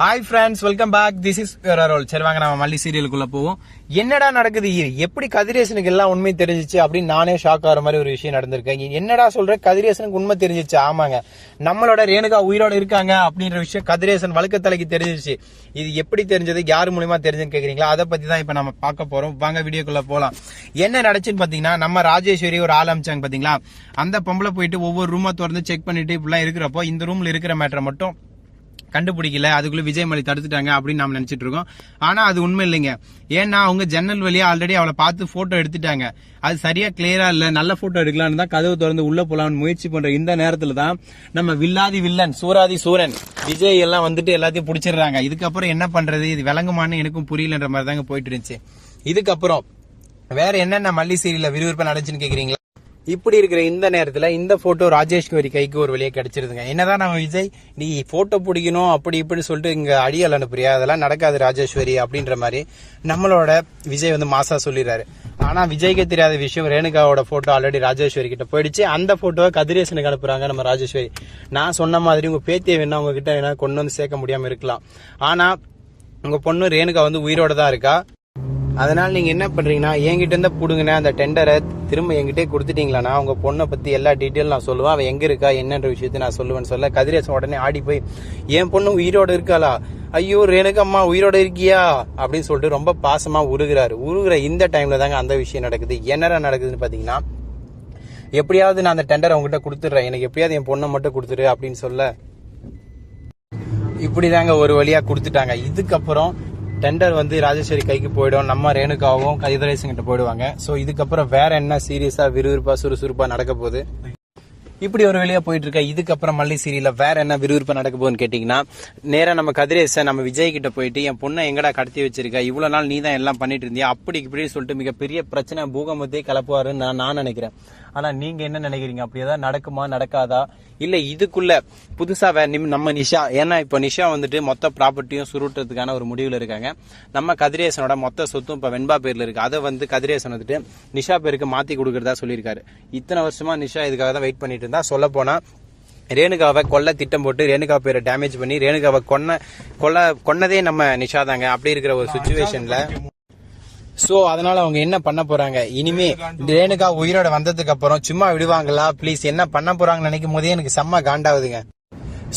Hi friends welcome back this is roll சரி வாங்க நம்ம மல்லி சீரியலுக்குள்ள போவோம். என்னடா நடக்குது எப்படி கதிரேசனுக்கு எல்லாம் உண்மை தெரிஞ்சிச்சு அப்படின்னு நானே ஷாக் ஆகிற மாதிரி ஒரு விஷயம் நடந்திருக்கேன் என்னடா சொல்ற? கதிரேசனுக்கு உண்மை தெரிஞ்சிச்சு. ஆமாங்க. நம்மளோட ரேணுகா உயிரோட இருக்காங்க அப்படின்ற விஷயம் கதிரேசன் வழக்கத்தலைக்கு தெரிஞ்சிச்சு. இது எப்படி தெரிஞ்சது? யார் மூலியமா தெரிஞ்சுன்னு கேக்குறீங்களா? அதை பத்தி தான் இப்ப நம்ம பார்க்க போறோம். வாங்க வீடியோக்குள்ள போலாம். என்ன நடச்சுன்னு பாத்தீங்கன்னா நம்ம ராஜேஸ்வரி ஒரு ஆள் அமைச்சாங்க பாத்தீங்களா? அந்த பொம்பளை போயிட்டு ஒவ்வொரு ரூமா திறந்து செக் பண்ணிட்டு இப்படிலாம் இருக்கிறப்போ இந்த ரூம்ல இருக்கிற மேட்டரை மட்டும் கண்டுபிடிக்கல அதுக்குள்ள விஜய் மலி தடுத்துட்டாங்க அப்படின்னு நம்ம நினைச்சிட்டு இருக்கோம். ஆனா அது உண்மை இல்லைங்க. ஏன்னா அவங்க ஜன்னல் வழியா ஆல்ரெடி அவளை பார்த்து போட்டோ எடுத்துட்டாங்க. அது சரியா கிளியரா இல்ல நல்ல போட்டோ எடுக்கலாம்னு தான் கதவு திறந்து உள்ள போலாம்னு முயற்சி பண்ற இந்த நேரத்துல தான் நம்ம வில்லாதி வில்லன் சூராதி சூரன் விஜய் எல்லாம் வந்துட்டு எல்லாத்தையும் பிடிச்சிடுறாங்க. இதுக்கப்புறம் என்ன பண்றது? இது விளங்குமான்னு எனக்கும் புரியலன்ற மாதிரி தாங்க போயிட்டு இருந்துச்சு. இதுக்கப்புறம் வேற என்னென்ன மல்லி சீரியல விறுவிறுப்பா நடந்துச்சுன்னு கேக்குறீங்களா? இப்படி இருக்கிற இந்த நேரத்துல இந்த போட்டோ ராஜேஷ்குமாரி கைக்கு ஒரு வழியா கிடைச்சிருதுங்க. என்னதான் நம்ம விஜய் நீ போட்டோ பிடிக்கணும் அப்படி இப்படி சொல்லிட்டு இங்க அடியால் அனுப்புறியா? அதெல்லாம் நடக்காது ராஜேஸ்வரி அப்படின்ற மாதிரி நம்மளோட விஜய் வந்து மாசா சொல்லிடுறாரு. ஆனா விஜய்க்கு தெரியாத விஷயம் ரேணுகாவோட போட்டோ ஆல்ரெடி ராஜேஸ்வரி கிட்ட போயிடுச்சு. அந்த போட்டோவை கதிரேசனுக்கு அனுப்புறாங்க நம்ம ராஜேஸ்வரி நான் சொன்ன மாதிரி உங்க பேத்தியை வேணா உங்ககிட்ட வேணா கொண்டு வந்து சேர்க்க முடியாம இருக்கலாம். ஆனா உங்க பொண்ணு ரேணுகா வந்து உயிரோட தான் இருக்கா? அதனால் நீங்கள் என்ன பண்ணுறீங்கன்னா என்கிட்ட இருந்து அந்த டெண்டரை திரும்ப என்கிட்டே கொடுத்துட்டீங்களாண்ணா உங்கள் பொண்ணை பற்றி எல்லா டீட்டெயில் நான் சொல்லுவேன். அவள் எங்கே இருக்கா என்னன்ற விஷயத்தை நான் சொல்லுவேன்னு சொல்ல கதிரேசன் உடனே ஆடி போய் என் பொண்ணு உயிரோடு இருக்காளா? ஐயோ ரேணுகம்மா உயிரோட இருக்கியா? அப்படின்னு சொல்லிட்டு ரொம்ப பாசமாக உருகிறாரு. உருகிற இந்த டைமில் தாங்க அந்த விஷயம் நடக்குது. என்னடா நடக்குதுன்னு பார்த்தீங்கன்னா எப்படியாவது நான் அந்த டெண்டரை அவங்ககிட்ட கொடுத்துட்றேன். எனக்கு எப்படியாவது என் பொண்ணை மட்டும் கொடுத்துரு அப்படின்னு சொல்ல இப்படி தாங்க ஒரு வழியாக கொடுத்துட்டாங்க. இதுக்கப்புறம் டெண்டர் வந்து ராஜேஸ்வரி கைக்கு போயிடும். நம்ம ரேணுகாவும் கதிரேசன் கிட்ட போயிடுவாங்க. ஸோ இதுக்கப்புறம் வேற என்ன சீரியஸா விறுவிறுப்பா சுறுசுறுப்பா நடக்க போகுது? இப்படி ஒரு வழியா போயிட்டு இருக்க இதுக்கப்புறம் மல்லி சீரியல வேற என்ன விறுவிறுப்பு நடக்க போகுதுன்னு கேட்டீங்கன்னா நேரா நம்ம கதிரேசன் நம்ம விஜய் கிட்ட போயிட்டு என் பொண்ணை எங்கடா கடத்தி வச்சிருக்க? இவ்வளவு நாள் நீ தான் எல்லாம் பண்ணிட்டு இருந்தியா? அப்படி இப்படி சொல்லிட்டு மிகப்பெரிய பிரச்சனை பூகம்பத்தையே கலப்புவாருன்னு நான் நான் நினைக்கிறேன். ஆனா நீங்க என்ன நினைக்கிறீங்க? அப்படி ஏதாவது நடக்குமா? நடக்காதா? இல்ல இதுக்குள்ள புதுசா வே- நிம்- நம்ம நிஷா ஏன்னா இப்ப நிஷா வந்துட்டு மொத்த ப்ராப்பர்ட்டியும் சுருட்டுறதுக்கான ஒரு முடிவுல இருக்காங்க. நம்ம கதிரேசனோட மொத்த சொத்தும் இப்ப வெண்பா பேர்ல இருக்கு. அதை வந்து கதிரேசன் வந்துட்டு நிஷா பேருக்கு மாத்தி கொடுக்கறதா சொல்லியிருக்காரு. இத்தனை வருஷமா நிஷா இதுக்காக தான் வெயிட் பண்ணிட்டு தான் சொல்ல போனால் ரேணுகாவை கொல்ல திட்டம் போட்டு ரேணுகா பேரை டேமேஜ் பண்ணி ரேணுகாவை கொன்ன கொல்ல கொன்னதே நம்ம நிஷாதாங்க. அப்படி இருக்கிற ஒரு சுச்சுவேஷன்ல சோ அதனால அவங்க என்ன பண்ண போறாங்க? இனிமே ரேணுகா உயிரோட வந்ததுக்கு அப்புறம் சும்மா விடுவாங்களா? ப்ளீஸ் என்ன பண்ண போறாங்கன்னு நினைக்கும் போதே எனக்கு செம்ம காண்டாவுதுங்க.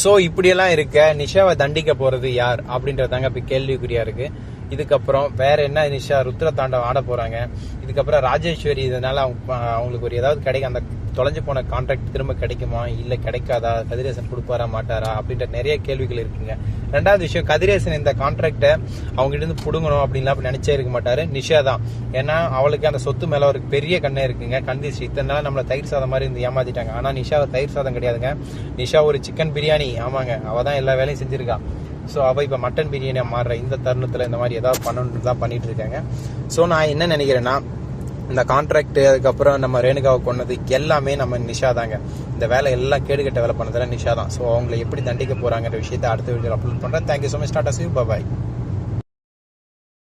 சோ இப்படியெல்லாம் இருக்க நிஷாவை தண்டிக்க போறது யார்? அப்படின்றதாங்க இப்போ கேள்விக்குறியா இருக்கு. இதுக்கப்புறம் வேற என்ன நிஷா ருத்ர தாண்டவம் ஆட போறாங்க? இதுக்கப்புறம் ராஜேஸ்வரி இதனால அவங்க அவங்களுக்கு ஒரு ஏதாவது கிடைக்கும் அந்த தொலைஞ்சு போன கான்ட்ராக்ட் திரும்ப கிடைக்குமா? இல்ல கிடைக்காதா? கதிரேசன் கொடுப்பாரா மாட்டாரா? அப்படின்ற நிறைய கேள்விகள் இருக்குங்க. ரெண்டாவது விஷயம் கதிரேசன் இந்த கான்ட்ராக்டை அவங்க கிட்ட இருந்து புடுங்கணும் அப்படின்லாம் அப்படி நினைச்சே இருக்க மாட்டாரு. நிஷா தான். ஏன்னா அவளுக்கு அந்த சொத்து மேல ஒரு பெரிய கண்ணே இருக்குங்க. கந்திச்சு இத்தனை நாள் நம்மளை தயிர் சாதம் மாதிரி இருந்து ஏமாத்திட்டாங்க. ஆனா நிஷா தயிர் சாதம் கிடையாதுங்க. நிஷா ஒரு சிக்கன் பிரியாணி. ஆமாங்க. அவ தான் எல்லா வேலையும் செஞ்சிருக்கா. ஸோ அவள் இப்போ மட்டன் பிரியாணியாக மாறுற இந்த தருணத்தில் இந்த மாதிரி ஏதாவது பண்ணணும் தான் பண்ணிட்டு இருக்காங்க. ஸோ நான் என்ன நினைக்கிறேன்னா இந்த கான்ட்ராக்ட் அதுக்கப்புறம் நம்ம ரேணுகாவை கொன்னது எல்லாமே நம்ம நிஷா தாங்க. இந்த வேலை எல்லாம் கேடுகட்ட வேலை பண்ணதெல்லாம் நிஷா தான். ஸோ அவங்களை எப்படி தண்டிக்க போகிறாங்கிற விஷயத்தை அடுத்த வீடியோ அப்லோட் பண்ணுறேன் thank you so much tata Shiv bye